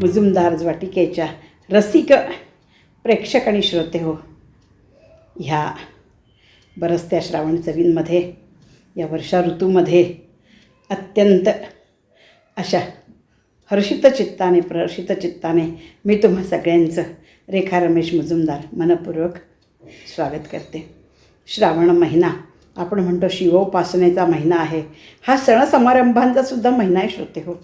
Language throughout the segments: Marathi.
मुजुमदार वाटिकेच्या रसिक प्रेक्षक आणि श्रोते हो. ह्या बरसत्या श्रावण चवींमध्ये या वर्षा ऋतूमध्ये अत्यंत अशा हर्षित चित्ताने प्रहर्षित चित्ताने मी तुम्हा सगळ्यांचं रेखा रमेश मुजुमदार मनपूर्वक स्वागत करते. श्रावण महिना आपण म्हणतो शिवोपासनेचा महिना आहे. हा सण समारंभांचासुद्धा महिना आहे श्रोते हो.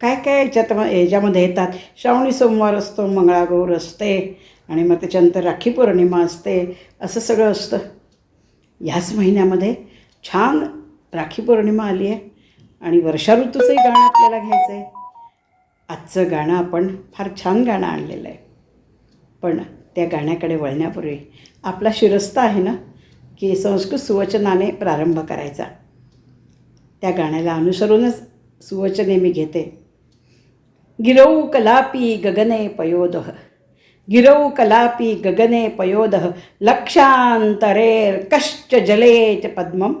काय काय याच्यात ह्याच्यामध्ये येतात? श्रावणी सोमवार असतो मंगळागौर असते आणि मग त्याच्यानंतर राखी पौर्णिमा असते. असं सगळं असतं. ह्याच महिन्यामध्ये छान राखी पौर्णिमा आली आहे आणि वर्षा ऋतूचंही गाणं आपल्याला घ्यायचं आहे आजचं गाणं आपण फार छान गाणं आणलेलं आहे. पण त्या गाण्याकडे वळण्यापूर्वी आपला शिरस्ता आहे ना की संस्कृत सुवचनाने प्रारंभ करायचा. त्या गाण्याला अनुसरूनच सुवचने मी घेते. गिरौ कलापी गगने पयोदः। गिरौ कलापी गगने पयोदः। लक्षान्तरेर्कश्च जले च पद्मम्।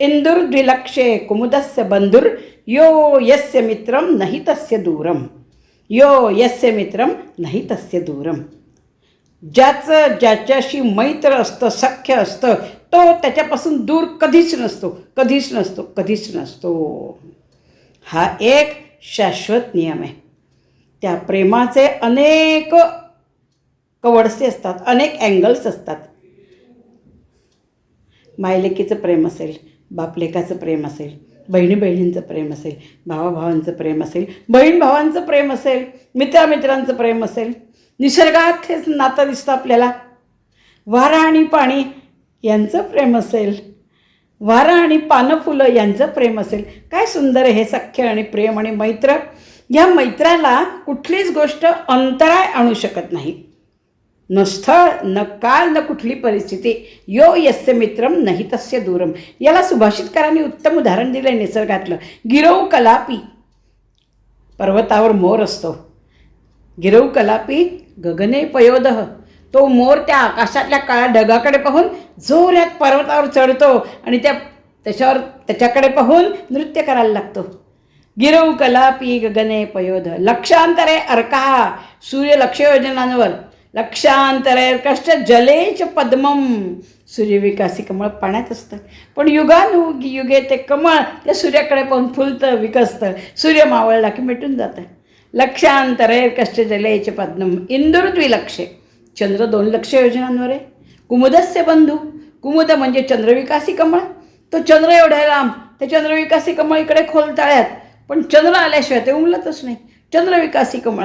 इन्दुर्द्विलक्षे कुमुदस्य बन्धुर्। यो यस्य मित्रं नहि तस्य दूरं यो यस्य मित्रं नहि तस्य दूरं ज्याचं ज्याच्याशी मैत्र असतं सख्य असतं तो त्याच्यापासून दूर कधीच नसतो कधीच नसतो कधीच नसतो। हा एक शाश्वत नियम आहे। त्या प्रेमाचे अनेक कवडसे असतात अनेक अँगल्स असतात. मायलेकीचं प्रेम असेल बापलेकाचं प्रेम असेल बहिणी बहिणींचं प्रेम असेल भावाभावांचं प्रेम असेल बहीण भावांचं प्रेम असेल मित्रामित्रांचं प्रेम असेल निसर्गात हेच नातं दिसतं आपल्याला. वारा आणि पाणी यांचं प्रेम असेल. वारा आणि पानं फुलं यांचं प्रेम असेल. काय सुंदर आहे हे सख्य आणि प्रेम आणि मैत्र. या मैत्राला कुठलीच गोष्ट अंतराय आणू शकत नाही. न स्थळ न काळ न कुठली परिस्थिती यो यस्य मित्रम नाही तस्य दूरम याला सुभाषितकारांनी उत्तम उदाहरण दिलं आहे निसर्गातलं. गिरव कलापी पर्वतावर मोर असतो. गिरव कलापी गगने पयोदह. तो मोर त्या आकाशातल्या काळ्या ढगाकडे पाहून जोरात पर्वतावर चढतो आणि त्या त्याच्यावर त्याच्याकडे पाहून नृत्य करायला लागतो. गिरव कलापी गगने पयोध। लक्षांतरे अर्का सूर्य लक्ष योजनांवर लक्षांतरे कष्ट जलेच पद्मम। सूर्यविकासी कमळ पाण्यात असतं. पण युगानुग युगे ते कमळ त्या सूर्याकडे पाहून फुलतं विकसतं. सूर्य मावळला की मिटून जातं. लक्षांतरे कष्ट जलेच पद्मम. इंदुर्द्विलक्षे चंद्र दोन लक्ष योजनांवर आहे. कुमुदस्य बंधू. कुमुद म्हणजे चंद्रविकासी कमळ. तो चंद्र एवढ्या लांब ते चंद्रविकासी कमळ इकडे खोल तळ्यात पण चंद्र आल्याशिवाय ते उमलतच नाही. चंद्रविकासी कमळ.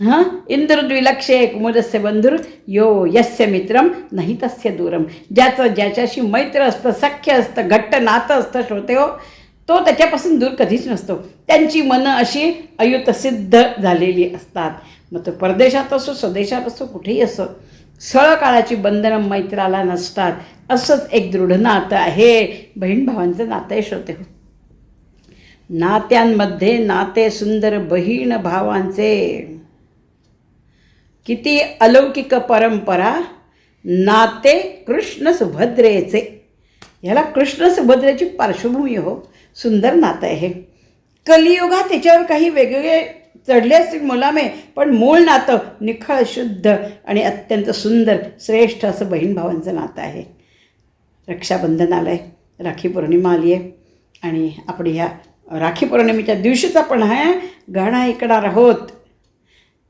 हां? इंद्रद्विलक्षे कुमुदस्य बंधुर यो यस्य मित्रम नाही तस्य दूरम. ज्याचं ज्याच्याशी मैत्र असतं सख्य असतं घट्ट नातं असतं श्रोते हो तो त्याच्यापासून दूर कधीच नसतो. त्यांची मनं अशी अयुतसिद्ध झालेली असतात. मग तो परदेशात असो स्वदेशात असो कुठेही असो सळ काळाची बंधनं मैत्राला नसतात. असंच एक दृढ नातं आहे. बहीण भावांचं नातं आहे श्रोते हो. नात्यांमध्ये नाते सुंदर बहीण भावांचे. किती अलौकिक परंपरा नाते कृष्ण सुभद्रेचे ह्याला कृष्ण सुभद्रेची पार्श्वभूमी हो सुंदर नातं आहे कलियुगात त्याच्यावर काही वेगवेगळे चढले असतील मुलामे पण मूळ नातं निखळ शुद्ध आणि अत्यंत सुंदर श्रेष्ठ असं बहीण भावांचं नातं आहे. रक्षाबंधन आलं आहे राखी पौर्णिमा आली आहे आणि आपण ह्या राखी पौर्णिमेच्या दिवशीच आपण हा गाणं ऐकणार आहोत.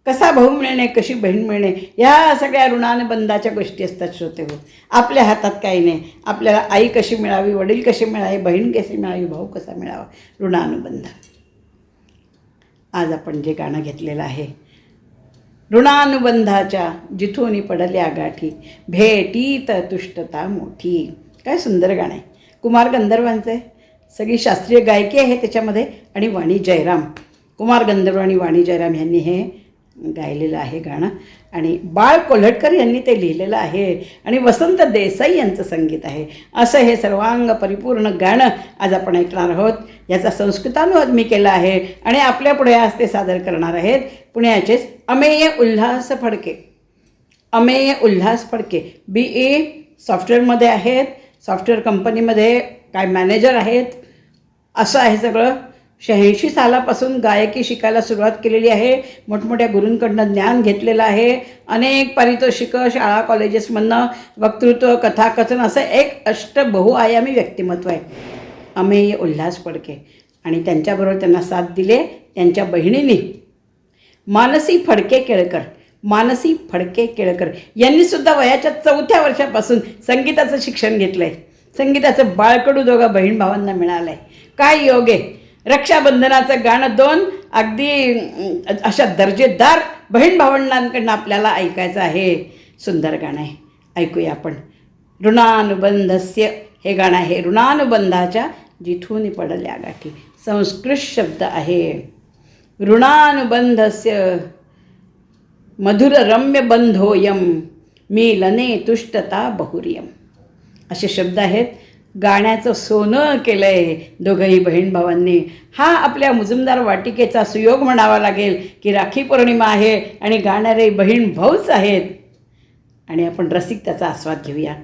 कसा भाऊ मिळणे कशी बहीण मिळणे या सगळ्या ऋणानुबंधाच्या गोष्टी असतात श्रोते हो. आपल्या हातात काही नाही. आपल्याला आई कशी मिळावी वडील कसे मिळावे बहीण कशी मिळावी भाऊ कसा मिळावा ऋणानुबंध. आज आपण जे गाणं घेतलेलं आहे ऋणानुबंधाच्या जिथून पडल्या गाठी भेटीत तुष्टता मोठी. काय सुंदर गाणं आहे. कुमार गंधर्वांचं आहे. सगळी शास्त्रीय गायकी आहे त्याच्यामध्ये. आणि वाणी जयराम. कुमार गंधर्व आणि वाणी जयराम यांनी हे गायलेलं आहे गाणं. आणि बाळ कोल्हटकर यांनी ते लिहिलेलं आहे. आणि वसंत देसाई यांचं संगीत आहे. असं हे सर्वांग परिपूर्ण गाणं आज आपण ऐकणार आहोत. याचा संस्कृतानुवाद मी केला आहे. आणि आपल्यापुढे आज ते सादर करणार आहेत पुण्याचेच अमेय उल्हास फडके. अमेय उल्हास फडके. बी ए सॉफ्टवेअरमध्ये आहेत. सॉफ्टवेअर कंपनीमध्ये काय मॅनेजर आहेत? असं आहे सगळं. शहाऐंशी सालापासून गायकी शिकायला सुरुवात केलेली आहे. मोठमोठ्या गुरूंकडनं ज्ञान घेतलेलं आहे. अनेक पारितोषिकं शाळा कॉलेजेसमधनं वक्तृत्व कथाकथन असं एक अष्ट बहुआयामी व्यक्तिमत्व आहे. अमेय उल्हास फडके आणि त्यांच्याबरोबर त्यांना साथ दिले. त्यांच्या बहिणीने मानसी फडके केळकर मानसी फडके केळकर यांनीसुद्धा वयाच्या चौथ्या वर्षापासून संगीताचं शिक्षण घेतलं आहे संगीताचं बाळकडू दोघा बहीण भावांना मिळालं आहे काय योग? आहे रक्षाबंधनाचं गाणं दोन अगदी अशा दर्जेदार बहीण भावंडांकडनं आपल्याला ऐकायचं आहे. सुंदर गाणं आहे. ऐकूया आपण. ऋणानुबंधस्य हे गाणं आहे. ऋणानुबंधाच्या जिथून पडल्या गाठी संस्कृत शब्द आहे. ऋणानुबंधस्य मधुर बंधोयम मीलने तुष्टता बहुर्यम. असे शब्द आहेत. गाण्याचं सोनं केलं आहे दोघंही बहीण भावांनी. हा आपल्या मुजुमदार वाटिकेचा सुयोग म्हणावा लागेल की राखी पौर्णिमा आहे आणि गाणारे बहीण भाऊच आहेत. आणि आपण रसिक त्याचा आस्वाद घेऊया.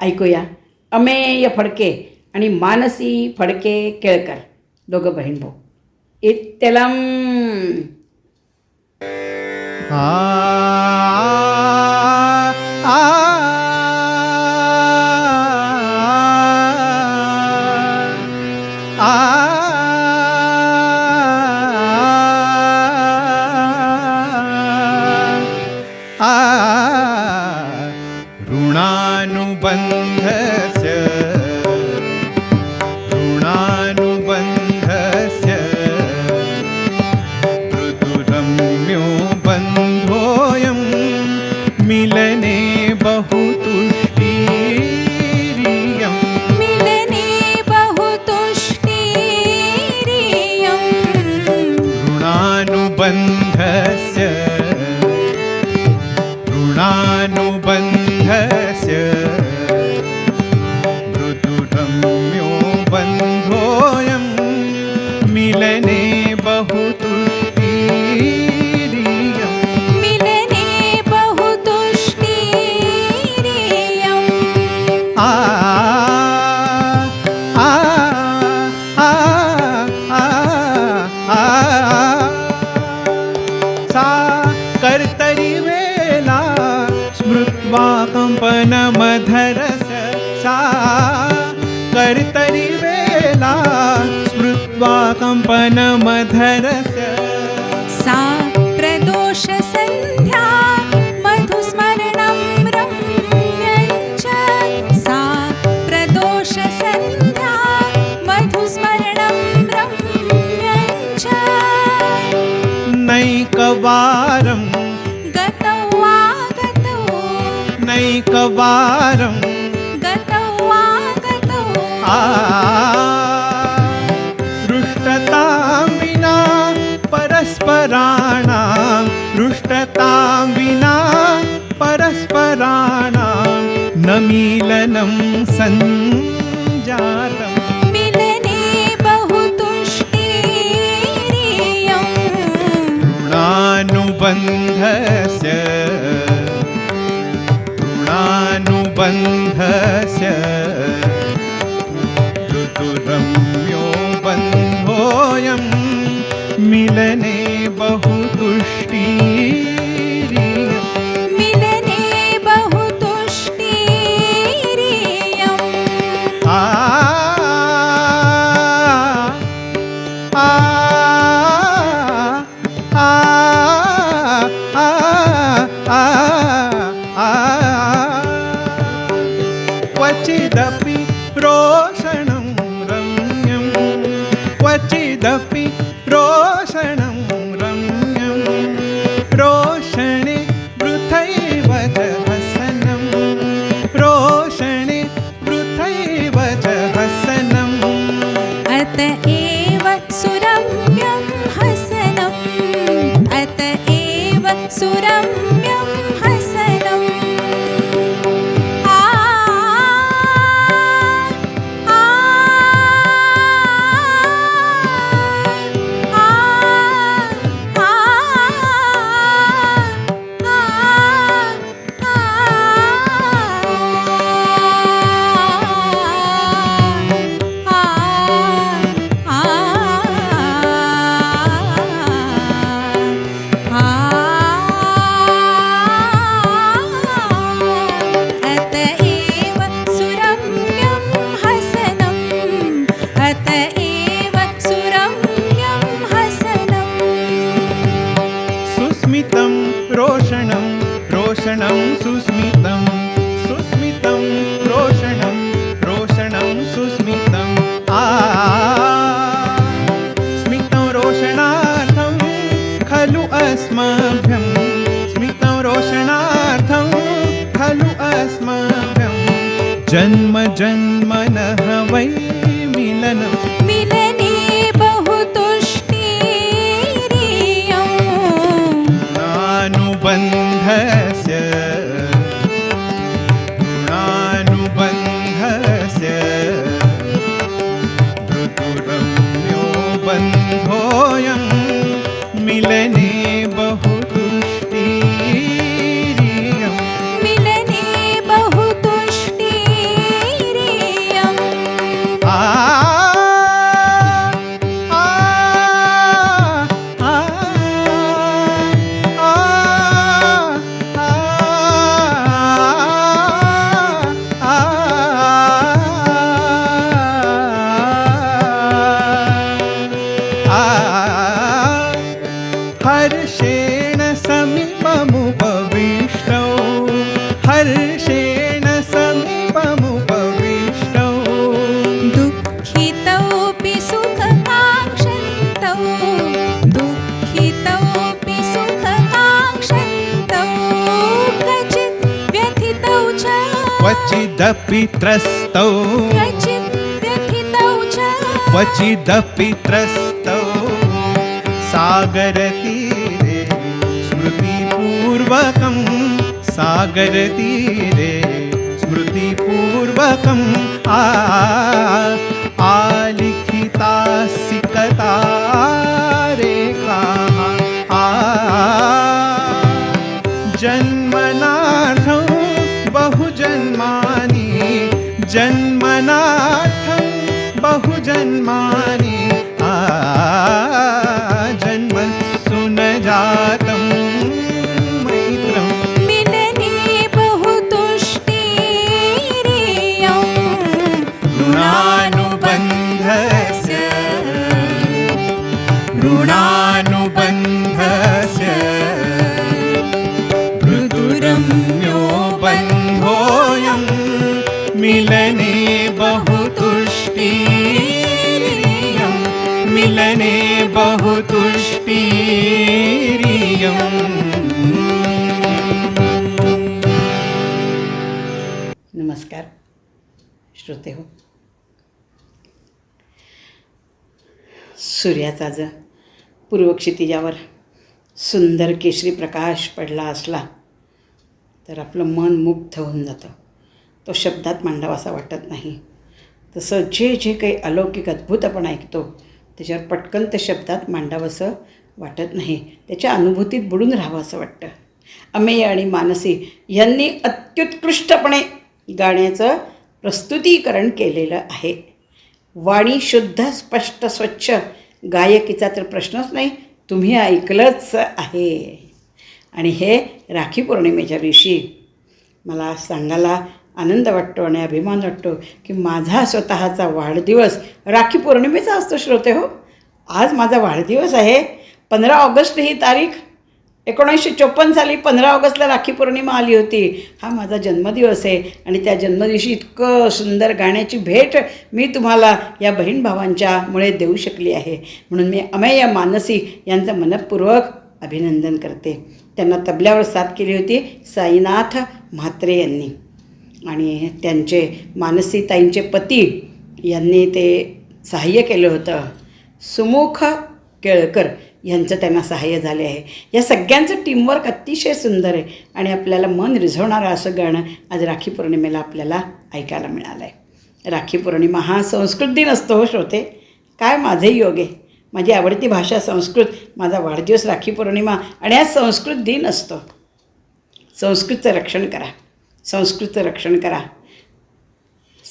ऐकूया. अमेय फडके आणि मानसी फडके केळकर दोघं बहीण भाऊ. इत्यलम मिलने बहुतुष्टीरियम् नैकवारं गतौ आगतौ नैकवारं गतौ आगतौ आ रुष्टतां विना परस्पराणां। रुष्टतां विना परस्पराणां। न मीलनं सञ्जातम् बन्धस्य ऋणानुबन्धस्य ऋतुरम्यो बन्धोऽयं मिलने बहुतुष्टीरियम् Jesús me. क्वचिदपि त्रस्तौ क्वचित् व्यथितौ च क्वचिदपि त्रस्तौ सागरतीरे स्मृतिपूर्वकं सागरतीरे स्मृतिपूर्वकम् आ आलिखितासि कथारेखाः ऋणानुबन्धस्य मृदुरम्यो बन्धोऽयं मिलने बहुतुष्टीरियं मिलने बहुतुष्टीरियम् नमस्कार श्रोते हो। सूर्याचा जर पूर्वक्षितिजावर सुंदर केशरी प्रकाश पडला असला तर आपलं मन मुग्ध होऊन जातं. तो शब्दात मांडावासा वाटत नाही. तसं जे जे काही अलौकिक अद्भुत आपण ऐकतो त्याच्यावर पटकन ते शब्दात मांडावंसं वाटत नाही. त्याच्या अनुभूतीत बुडून राहावं असं वाटतं. अमेय आणि मानसी यांनी अत्युत्कृष्टपणे गाण्याचं प्रस्तुतीकरण केलेलं आहे. वाणी शुद्ध स्पष्ट स्वच्छ गायकीचा तर प्रश्नच नाही तुम्ही ऐकलंच आहे. आणि हे राखी पौर्णिमेच्या दिवशी. मला सांगायला आनंद वाटतो आणि अभिमान वाटतो की माझा स्वतःचा वाढदिवस राखी पौर्णिमेचा असतो श्रोते हो. आज माझा वाढदिवस आहे पंधरा ऑगस्ट ही तारीख. एकोणीसशे चोपन्न साली पंधरा ऑगस्टला राखी पौर्णिमा आली होती. हा माझा जन्मदिवस आहे आणि त्या जन्मदिवशी इतकं सुंदर गाण्याची भेट मी तुम्हाला या बहीण भावांच्यामुळे देऊ शकली आहे. म्हणून मी अमेय मानसी यांचं मनपूर्वक अभिनंदन करते. त्यांना तबल्यावर साथ केली होती साईनाथ म्हात्रे यांनी. आणि त्यांचे मानसीताईंचे पती यांनी ते सहाय्य केलं होतं. सुमुख केळकर यांचं त्यांना सहाय्य झाले आहे. या सगळ्यांचं टीमवर्क अतिशय सुंदर आहे. आणि आपल्याला मन रिझवणारं असं गाणं आज राखी पौर्णिमेला आपल्याला ऐकायला मिळालं आहे राखी पौर्णिमा हा संस्कृत दिन असतो हो श्रोते. काय माझे योग आहे? माझी आवडती भाषा संस्कृत माझा वाढदिवस राखी पौर्णिमा आणि आज संस्कृत दिन असतो. संस्कृतचं रक्षण करा. संस्कृतचं रक्षण करा.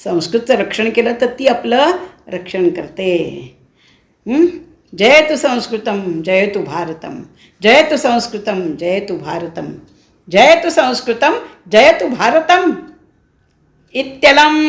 संस्कृतचं रक्षण केलं तर ती आपलं रक्षण करते. जयतु संस्कृतं जयतु भारतं जयतु संस्कृतं जयतु भारतं जयतु संस्कृतं जयतु भारतम् इत्यलम्।